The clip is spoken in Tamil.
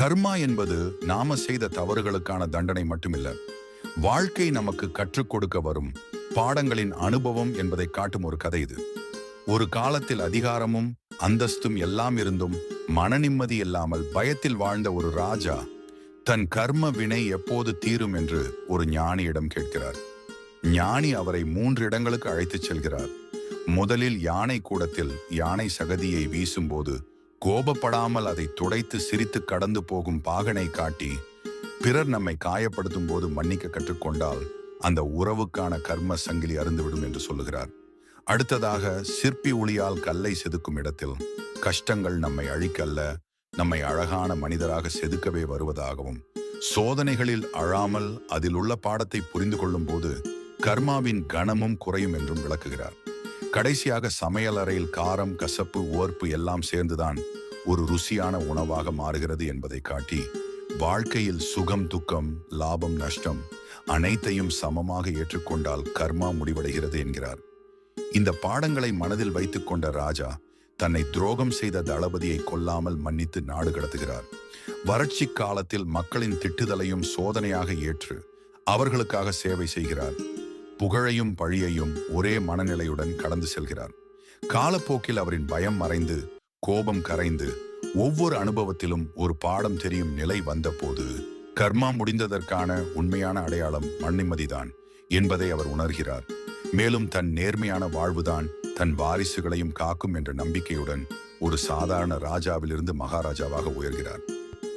கர்மா என்பது நாம செய்த தவறுகளுக்கான தண்டனை மட்டுமில்ல. வாழ்க்கை நமக்கு கற்றுக் கொடுக்க வரும் பாடங்களின் அனுபவம் என்பதை காட்டும் ஒரு கதை இது. ஒரு காலத்தில் அதிகாரமும் அந்தஸ்தும் எல்லாம் இருந்தும் மன நிம்மதி இல்லாமல் பயத்தில் வாழ்ந்த ஒரு ராஜா தன் கர்ம வினை எப்போது தீரும் என்று ஒரு ஞானியிடம் கேட்கிறார். ஞானி அவரை மூன்று இடங்களுக்கு அழைத்துச் செல்கிறார். முதலில் யானை கூடத்தில் யானை சகதியை வீசும்போது கோபப்படாமல் அதை துடைத்து சிரித்து கடந்து போகும் பாகனை காட்டி பிறர் நம்மை காயப்படுத்தும் போது மன்னிக்க கற்றுக்கொண்டால் அந்த உறவுக்கான கர்ம சங்கிலி அருந்துவிடும் என்று சொல்லுகிறார். அடுத்ததாக சிற்பி ஒளியால் கல்லை செதுக்கும் இடத்தில் கஷ்டங்கள் நம்மை அழிக்கல்ல நம்மை அழகான மனிதராக செதுக்கவே வருவதாகவும் சோதனைகளில் அழாமல் அதில் உள்ள பாடத்தை புரிந்து கொள்ளும் போது கர்மாவின் கணமும் குறையும் என்றும் விளக்குகிறார். கடைசியாக சமையல் அறையில் காரம் கசப்பு ஓர்ப்பு எல்லாம் சேர்ந்துதான் ஒரு ருசியான உணவாக மாறுகிறது என்பதை காட்டி வாழ்க்கையில் சுகம் துக்கம் லாபம் நஷ்டம் அனைத்தையும் சமமாக ஏற்றுக்கொண்டால் கர்மா முடிவடைகிறது என்கிறார். இந்த பாடங்களை மனதில் வைத்துக் கொண்ட ராஜா தன்னை துரோகம் செய்த தளபதியை கொல்லாமல் மன்னித்து நாடு கடத்துகிறார். வறட்சி காலத்தில் மக்களின் திட்டுதலையும் சோதனையாக ஏற்று அவர்களுக்காக சேவை செய்கிறார். புகழையும் பழியையும் ஒரே மனநிலையுடன் கடந்து செல்கிறார். காலப்போக்கில் அவரின் பயம் மறைந்து கோபம் கரைந்து ஒவ்வொரு அனுபவத்திலும் ஒரு பாடம் தெரியும் நிலை வந்தபோது கர்மா முடிந்ததற்கான உண்மையான அடையாளம் மண்ணிமதிதான் என்பதை அவர் உணர்கிறார். மேலும் தன் நேர்மையான வாழ்வுதான் தன் வாரிசுகளையும் காக்கும் என்ற நம்பிக்கையுடன் ஒரு சாதாரண ராஜாவிலிருந்து மகாராஜாவாக உயர்கிறார்.